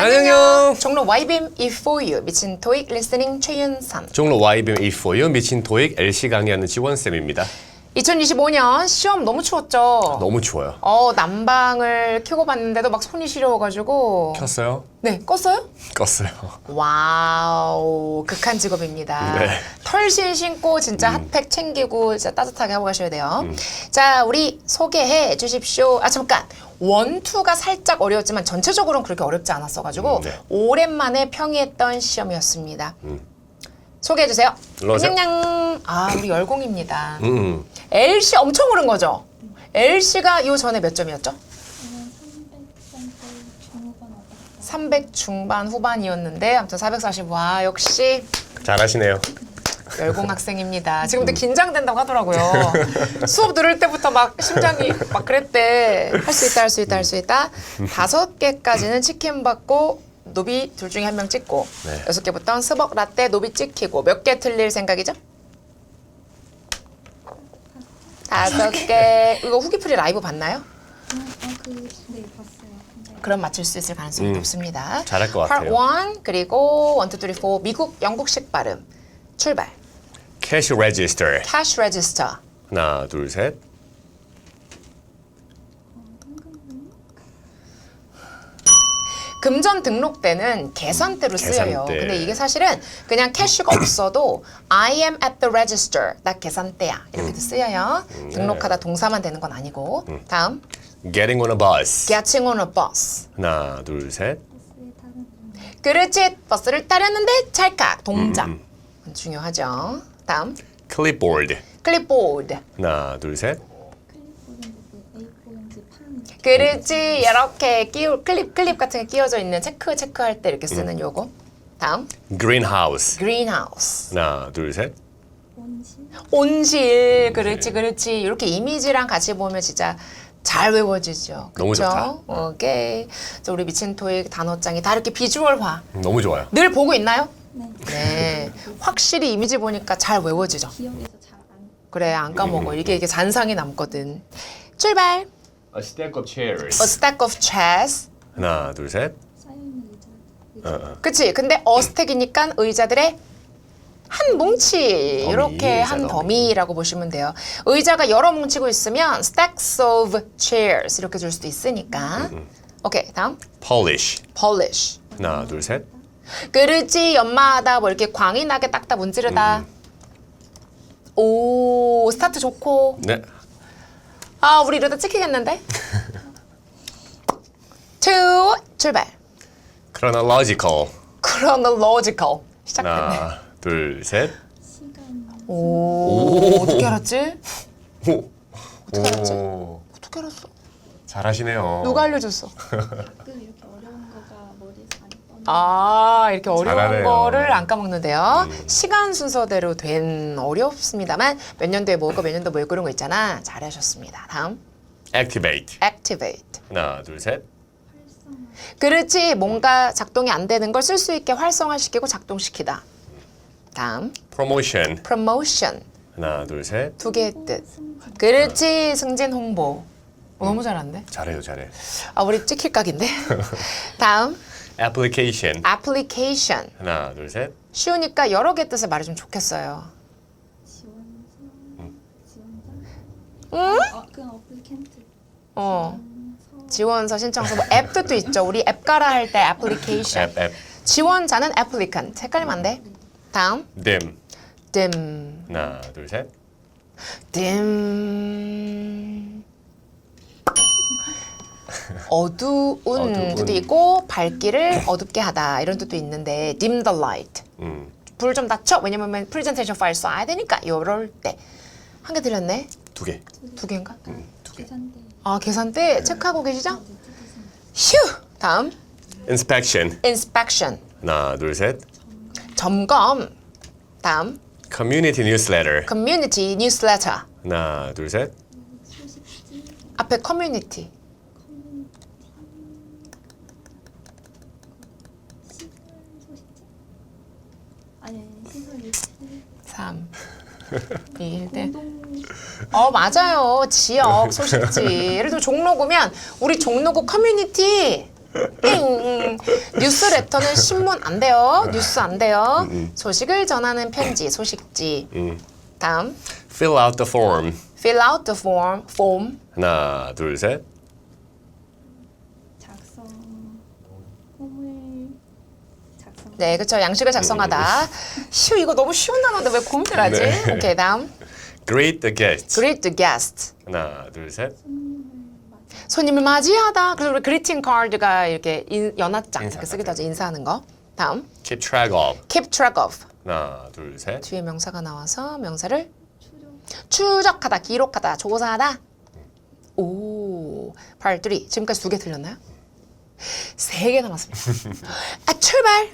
안녕. 종로 YBM E4U 미친 토익 리스닝 최윤선. 종로 YBM E4U 미친 토익 LC 강의하는 지원쌤입니다. 2025년 시험 너무 추웠죠. 너무 추워요. 어 난방을 켜고 봤는데도 막 손이 시려워가지고. 켰어요? 네 껐어요? 껐어요. 와우 극한 직업입니다. 네. 털신 신고 진짜 핫팩 챙기고 진짜 따뜻하게 하고 가셔야 돼요. 자 우리 소개해 주십시오. 아 잠깐 원투가 살짝 어려웠지만 전체적으로는 그렇게 어렵지 않았어가지고 음, 네. 오랜만에 평이했던 시험이었습니다. 소개해 주세요. 냥냥 아 우리 열공입니다. 음. LC 엄청 오른 거죠? LC가 요 전에 몇 점이었죠? 300 중반 후반이었는데 아무튼 440 와 역시 잘하시네요. 열공 학생입니다. 지금도 긴장된다고 하더라고요. 수업 들을 때부터 막 심장이 막 그랬대. 할 수 있다, 할 수 있다, 할 수 있다. 다섯 개까지는 치킨 받고 노비 둘 중에 한 명 찍고 네. 여섯 개부터는 스벅 라떼 노비 찍히고 몇 개 틀릴 생각이죠? 다섯 개. 이거 후기풀이 라이브 봤나요? 아그 네 봤어요. 근데 그럼 맞출 수 있을 가능성이 음, 높습니다. 잘할 것 Part 같아요. 1 그리고 1, 2, 3, 4 미국 영국식 발음 출발. 캐시 레지스터. Cash Register. 하나, 둘, 셋. 금전 등록 때는 계산대로 쓰여요. 계산대. 근데 이게 사실은 그냥 캐시가 없어도 I am at the register. 나 계산대야. 이렇게도 쓰여요. 등록하다 동사만 되는 건 아니고. 다음. Getting on a bus. Getting on a bus. 하나, 둘, 셋. 그렇지. 버스를 타려는데 찰칵. 동작. 중요하죠. 다음. Clipboard. 클립보드. 하나, 둘, 셋. 클립보드인데 그 A4용지 판 그렇지. 이렇게 끼우 클립 클립 같은 게 끼워져 있는 체크 체크할 때 이렇게 쓰는 요거. 다음. Greenhouse. greenhouse. 하나, 둘, 셋. 온실 그렇지 그렇지 이렇게 이미지랑 같이 보면 진짜 잘 외워지죠. 너무 그쵸? 좋다. 오케이. 저 우리 미친 토익 단어장이 다 이렇게 비주얼화. 너무 좋아요. 늘 보고 있나요? 네 네. 확실히 이미지 보니까 잘 외워지죠. 기억에서 잘안 그래 안 까먹어. 이게 이게 잔상이 남거든. 출발. A stack of chairs. A stack of chairs. 하나, 둘, 셋. 쌓여있는 의자 어, 의자 어. 그치? 근데 어스택이니까 의자들의 한 뭉치 더미, 이렇게 의자 한 더미. 더미라고 보시면 돼요. 의자가 여러 뭉치고 있으면 stacks of chairs 이렇게 줄 수도 있으니까. 오케이 다음 Polish. polish. 하나, 둘, 셋. 그렇지 연마하다 뭐 이렇게 광이 나게 닦다 문지르다. 오 스타트 좋고 네. 아 우리 이러다 찍히겠는데? two 출발. Chronological. chronological 시작됐네. 하나, 둘, 셋. 시간 오, 어떻게 알았지? 오. 어떻게 알았지? 오. 어떻게 알았어? 잘하시네요. 누가 알려줬어? 가끔 이렇게 어려운 거가 머리에서 떠나 아 이렇게 어려운 잘하네요. 거를 안 까먹는데요. 시간 순서대로 된 어렵습니다만 몇 년도에 뭐고 몇 년도 뭐 그런 거 있잖아. 잘하셨습니다. 다음 Activate. activate. 하나, 둘, 셋. 그렇지 뭔가 작동이 안 되는 걸 쓸 수 있게 활성화시키고 작동시키다. 다음 Promotion. promotion 하나, 둘, 셋. 두 개의 뜻. 그렇지 승진 홍보. 어, 너무 잘한데? 잘해요, 잘해. 아 우리 찍힐 각인데. 다음 Application. application. 하나, 둘, 셋. 쉬우니까 여러 개 뜻을 말해주면 좋겠어요. 지원서 지원자 응? 어 그냥 어플리켄트 어. 지원서 지원서 신청서 뭐 앱 뜻도 있죠. 우리 앱 깔아 할때 application. App, app. 지원자는 applicant. 헷갈리면 안 돼. 다음 Dim. dim. 하나, 둘, 셋. dim. 어두운 어두운. 뜻도 있고 밝기를 어둡게 하다 이런 뜻도 있는데 dim the light. 음. 불 좀 낮춰. 왜냐면 프레젠테이션 파일 써야 되니까 이럴 때. 한 개 들렸네. 두 개. 두 개인가? 두 개. 아 계산대 체크하고 계시죠? 휴. 다음 Inspection. inspection. 하나, 둘, 셋. 점검. 다음 Community newsletter. community newsletter. 하나, 둘, 셋. 앞에. 시간 소식지 아니 아니 시간 일치 3 2 1 공동 어 맞아요. 지역 소식지. 예를 들어 종로구면 우리 종로구 커뮤니티 응. 뉴스레터는 신문 안 돼요. 뉴스 안 돼요. 소식을 전하는 편지, 소식지. 다음. Fill out the form. Fill out the form. form. 하나, 둘, 셋. 작성 홈을 작성 네, 그렇죠. 양식을 작성하다. 휴, 이거 너무 쉬운 단어인데 왜 고민을 하지? 네. 오케이, 다음. Greet the guests. Greet the guest. 하나, 둘, 셋. 손님을 맞이하다. 그래서 우리 그리팅 카드가 이렇게 인, 연합장 이렇게 쓰기도 하죠. 인사하는 거. 다음. Keep track of. Keep track of. 하나, 둘, 셋. 뒤에 명사가 나와서 명사를 추적 추적하다, 기록하다, 조사하다. 오, 발들이 지금까지 두개 틀렸나요? 세 개 남았습니다. 아, 출발.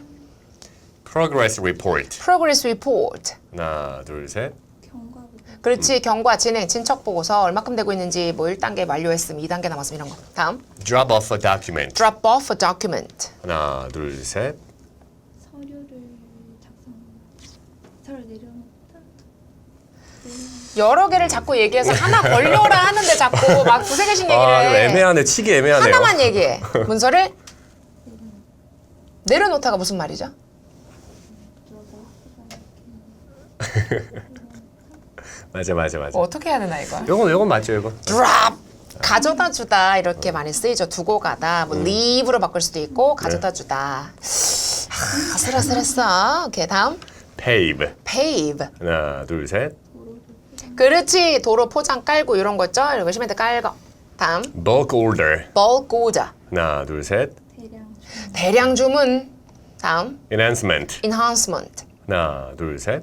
Progress report. Progress report. 하나, 둘, 셋. 경과 보고 그렇지, 경과, 진행, 진척 보고서 얼마큼 되고 있는지 뭐 1단계 만료했음, 2단계 남았음 이런 거. 다음. Drop off a document. Drop off a document. 하나, 둘, 셋. 서류를 작성 서류 내려놓다 여러 개를 자꾸 얘기해서 하나 걸려라 하는데 자꾸 막 두세 개씩 얘기를 아, 이거 해. 애매하네. 치기 애매하네요. 하나만 얘기해. 문서를 내려놓다가 무슨 말이죠? 맞아, 맞아, 맞아. 뭐 어떻게 해야 되나 이거? 요건 요건 맞죠, 이거. drop 가져다 주다 이렇게 많이 쓰이죠. 두고 가다. 뭐 leave로 바꿀 수도 있고 가져다 주다. 아, 아슬아슬했어. 오케이 다음 Pave. pave. 하나, 둘, 셋. 그렇지 도로 포장 깔고 이런 거 있죠. 이거 시멘트 깔고. 다음 Bulk order. bulk order. 하나, 둘, 셋. 대량 주문. 다음 Enhancement. enhancement. 하나, 둘, 셋.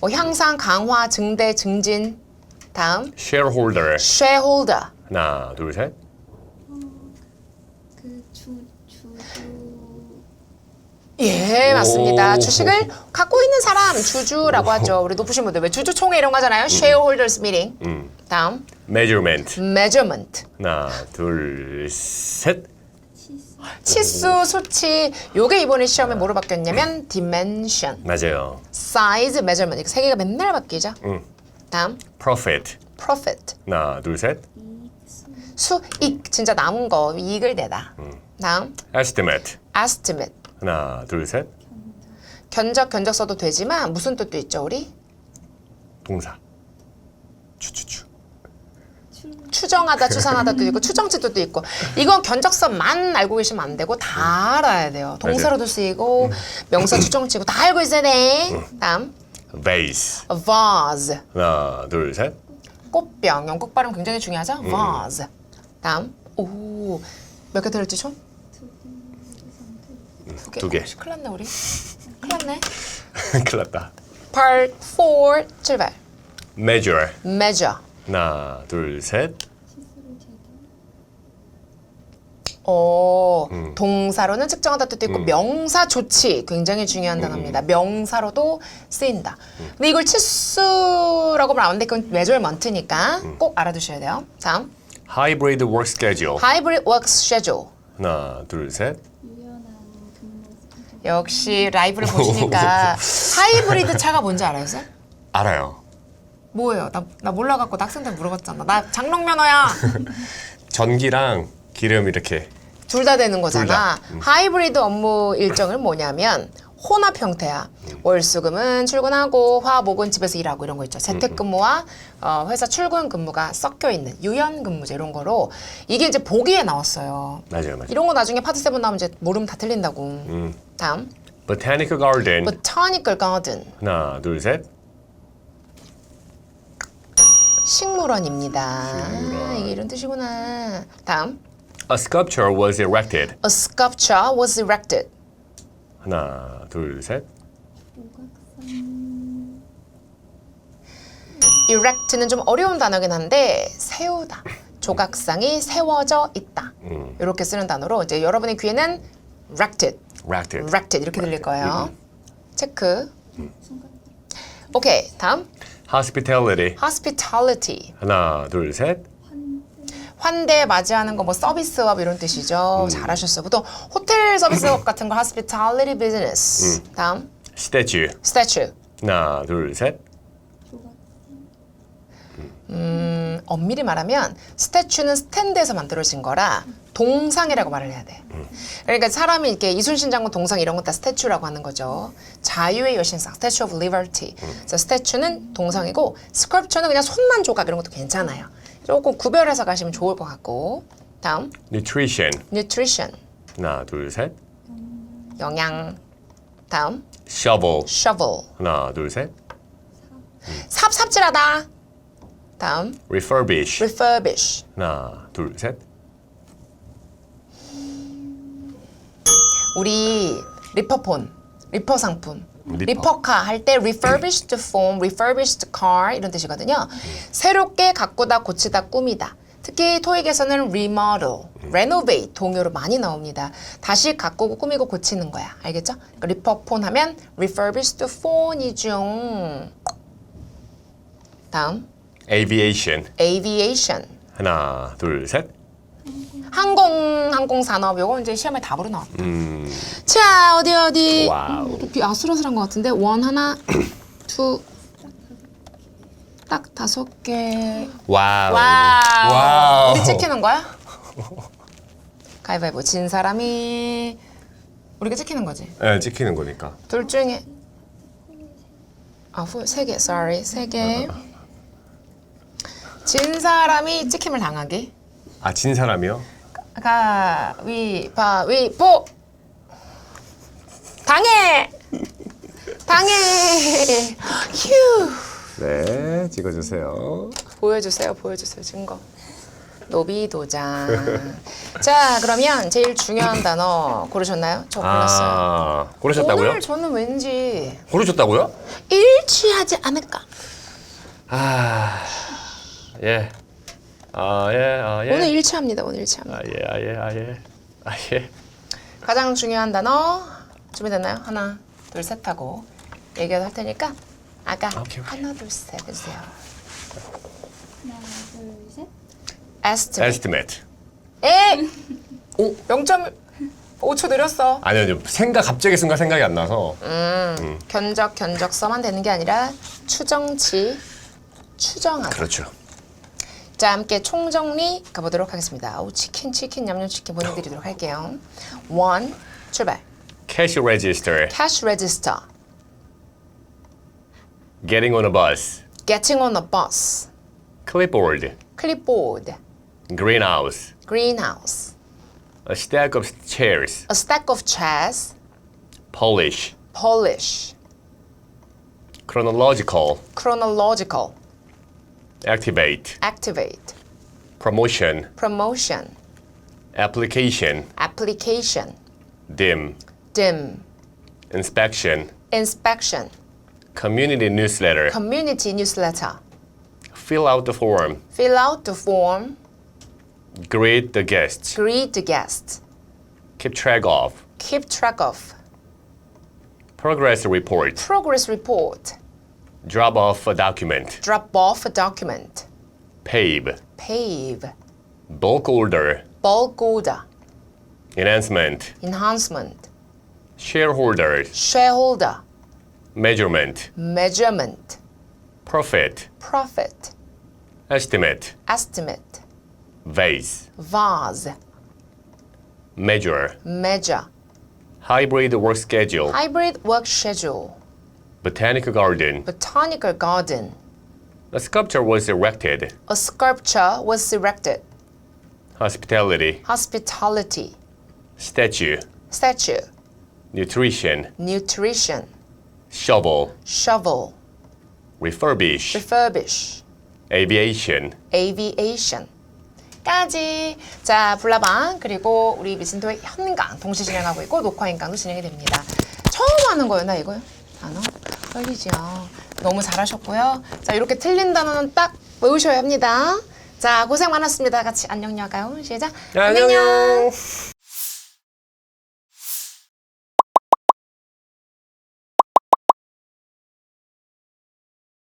뭐 향상, 강화, 증대, 증진. 다음 Shareholder. shareholder. 하나, 둘, 셋. 그주 주주 예, 맞습니다. 오. 주식을 갖고 있는 사람 주주라고 하죠. 우리 높으신 분들 왜 주주총회 이런 거 하잖아요. shareholders meeting. 음. 다음 Measurement. measurement. 하나, 둘, 셋. 치수 수치. 요게 이번에 시험에 뭐로 바뀌었냐면 dimension, 맞아요. size, measurement. 이렇게 세 개가 맨날 바뀌죠. 음. 다음 Profit. profit. 하나, 둘, 셋. 수익 진짜 남은 거 이익을 내다. 다음 Estimate. estimate. 하나, 둘, 셋. 견적 견적 써도 되지만 무슨 뜻도 있죠, 우리? 동사. 추추추. 출 추정하다, 추산하다 도 있고 추정치 뜻도 있고 이건 견적서만 알고 계시면 안 되고 다 알아야 돼요. 동사로도 쓰이고 명사 추정치고 다 알고 있어야 돼. 다음 Vase. vase 하나, 둘, 셋. 꽃병 영국 발음 굉장히 중요하죠. vase 다음 오몇 개 들었지 총? 두 개. 두 개. 혹시 큰일 났네 우리. 큰일 났네. 큰일 났다. Part 4 출발. Measure. measure. 하나, 둘, 셋. 어, 동사로는 측정하다 뜻도 있고 명사 조치 굉장히 중요한 단어입니다. 명사로도 쓰인다. 근데 이걸 치수라고 말안 하는데 그건 measurement니까 꼭 알아두셔야 돼요. 다음, Hybrid work schedule. hybrid work schedule. 하나, 둘, 셋. 유연한 근무 스케줄 역시 라이브를 보시니까 하이브리드 차가 뭔지 알아요, 쌤? 알아요. 뭐예요? 나, 나 몰라갖고 나 학생들 물어봤잖아. 나 장롱 면허야. 전기랑 기름 이렇게. 둘 다 되는 거잖아. 둘 하이브리드 업무 일정은 뭐냐면 혼합 형태야. 월수금은 출근하고 화목은 집에서 일하고 이런 거 있죠. 재택근무와 어, 회사 출근 근무가 섞여 있는 유연 근무제 이런 거로 이게 이제 보기에 나왔어요. 맞아요, 맞아요. 이런 거 나중에 파트 세븐 나오면 이제 모르면 다 틀린다고. 음. 다음 Botanical garden. botanical garden 하나, 둘, 셋. 식물원입니다. 아, 이게 이런 뜻이구나. 다음 A sculpture was erected. a sculpture was erected. 하나, 둘, 셋. erect는 좀 어려운 단어긴 한데 세우다. 조각상이 세워져 있다. 음. 이렇게 쓰는 단어로 이제 여러분의 귀에는 erected, Erected. erected 이렇게 들릴 거예요. 체크. 순간 오케이 다음 Hospitality. hospitality 하나, 둘, 셋. 환대 맞이하는 거 뭐 서비스업 이런 뜻이죠. 잘하셨어요. 보통 호텔 서비스업 같은 거 hospitality business. 다음 Statue. statue. 하나, 둘, 셋. 조각상 음, 엄밀히 말하면 스태츄는 스탠드에서 만들어진 거라 동상이라고 말을 해야 돼. 그러니까 사람이 이렇게 이순신 장군 동상 이런 거다 스태츄라고 하는 거죠. 자유의 여신상, 스태츄 오브 리버티. 그래서 스태츄는 동상이고 스컬프처는 그냥 손만 조각 이런 것도 괜찮아요. 조금 구별해서 가시면 좋을 것 같고. 다음, nutrition. nutrition, 하나, 둘, 셋. 영양. 다음, shovel. shovel, 하나, 둘, 셋. 삽 삽질하다. 다음, refurbish. refurbish. 하나, 둘, 셋. 우리 리퍼폰, 리퍼 상품, 리퍼. 리퍼. 카 할 때 refurbished phone, refurbished car 이런 뜻이거든요. 새롭게 가꾸다, 고치다, 꾸미다. 특히 토익에서는 remodel, renovate 동요로 많이 나옵니다. 다시 가꾸고 꾸미고 고치는 거야. 알겠죠? 그러니까 리퍼폰 하면 refurbished phone이죠. 다음, aviation. aviation. 하나, 둘, 셋. 항공 항공 산업 요거 이제 시험에 답으로 나왔다. 음, 자 어디 어디 와우. 좀 아슬아슬한 것 같은데 원 하나 투딱 다섯 개 와우. 와우. 와우. 우리 찍히는 거야? 가위바위보 진 사람이 우리가 찍히는 거지 네, 찍히는 거니까. 둘 중에 아세개 sorry 세 개 진 사람이 찍힘을 당하기 아, 진 사람이요? 가위바위보 당해 당해 휴 네, 찍어주세요. 보여주세요 보여주세요 증거 노비 도장 자 그러면 제일 중요한 단어 고르셨나요? 저 골랐어요 아, 고르셨다고요? 오늘 저는 왠지 고르셨다고요? 일치하지 않을까 아, 예. 아, 예, 아, 예. 오늘 일치합니다 오늘 일치합니다 아, 예, 아, 예, 아, 예. 아, 예. 가장 중요한 단어 준비됐나요? 하나 둘 셋 하고 얘기할 테니까 아까 오케이, 오케이. 하나 둘 셋 해주세요 하나, 둘, 셋. estimate estimate. 에! 오, 0.5초 느렸어. 아니요, 아니요. 생각, 갑자기 순간 생각이 안 나서. 음, 견적, 견적서만 되는 게 아니라 추정치, 추정하다. 그렇죠. 자, 함께 총정리 가보도록 하겠습니다. 오, 치킨, 치킨, 냠냠치킨 보내드리도록 할게요. 원, 출발. cash register, Cash register, getting on a bus, getting on a bus, clipboard, clipboard, greenhouse, greenhouse, a stack of chairs, a stack of chairs, polish, polish, chronological, chronological, activate, activate, promotion, promotion, application, application, dim, dim, inspection, inspection, community newsletter, community newsletter. fill out the form, Fill out the form, greet the guests, greet the guests, keep track of, keep track of, progress report, progress report, drop off a document, drop off a document, pave, pave, bulk order, bulk order, enhancement, enhancement, Shareholder. shareholder, measurement, measurement, profit, profit, estimate, estimate, vase, vase, measure, measure, hybrid work schedule, hybrid work schedule, botanical garden. botanical garden. A sculpture was erected, A sculpture was erected, hospitality, hospitality, statue, statue, nutrition, nutrition, shovel, shovel, refurbish, refurbish, aviation, aviation. 까지. 자, 불나방 그리고 우리 미신토의 현강 동시 진행하고 있고 녹화 인강도 진행이 됩니다. 처음 하는 거였나 이거요? 안 와? 떨리죠. 너무 잘하셨고요. 자, 이렇게 틀린 단어는 딱 외우셔야 합니다. 자, 고생 많았습니다. 같이 안녕 할까요? 시작. 안녕.